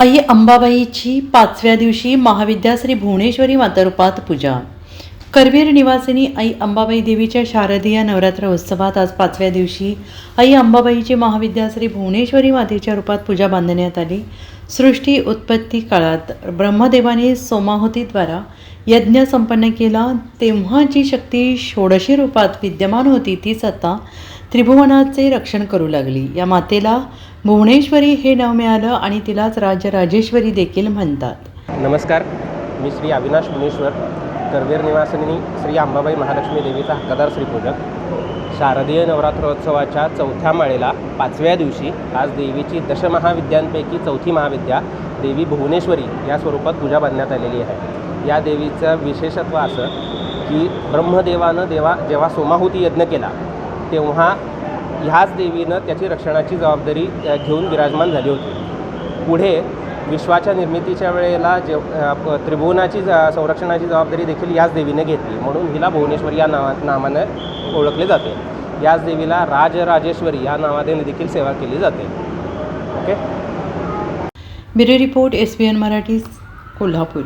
आई अंबाबाईची पाचव्या दिवशी महाविद्या श्री भुवनेश्वरी मातारूपात पूजा. करवीर निवासिनी आई अंबाबाई देवीच्या शारदीय नवरात्र उत्सवात आज पाचव्या दिवशी आई अंबाबाईची महाविद्या श्री भुवनेश्वरी मातेच्या रूपात पूजा बांधण्यात आली. सृष्टी उत्पत्ती काळात ब्रह्मदेवाने सोमाहुतीद्वारा यज्ञ संपन्न केला. तेव्हा जी शक्ती षोडशी रूपात विद्यमान होती तीच आता त्रिभुवनाचे रक्षण करू लागली. या मातेला भुवनेश्वरी हे नाव मिळालं आणि तिलाच राजराजेश्वरी देखील म्हणतात. नमस्कार मी श्री अविनाश भुवनेश्वर करवीर निवासिनी श्री अंबाबाई महालक्ष्मी देवीचा हक्कादार श्रीपूजक. शारदीय नवरात्रोत्सवाच्या चौथ्या माळेला पाचव्या दिवशी आज देवीची दशमहाविद्यांपैकी चौथी महाविद्या देवी भुवनेश्वरी या स्वरूपात पूजा बांधण्यात आलेली आहे. या देवीचं विशेषत्व असं की ब्रह्मदेवानं देवा जेव्हा सोमाहुती यज्ञ केला तेव्हा ह्याच देवीनं त्याची रक्षणाची जबाबदारी घेऊन विराजमान झाली होती. पुढे विश्वाच्या निर्मितीच्या वेळेला जे त्रिभुवनाची ज संरक्षणाची जबाबदारी देखील याच देवीने घेतली. म्हणून हिला भुवनेश्वरी या नावा नावानं ओळखले जाते. याच देवीला राजराजेश्वरी या नावाने देखील सेवा केली जाते. Okay? Bureau report S B N Marathi Kolhapur.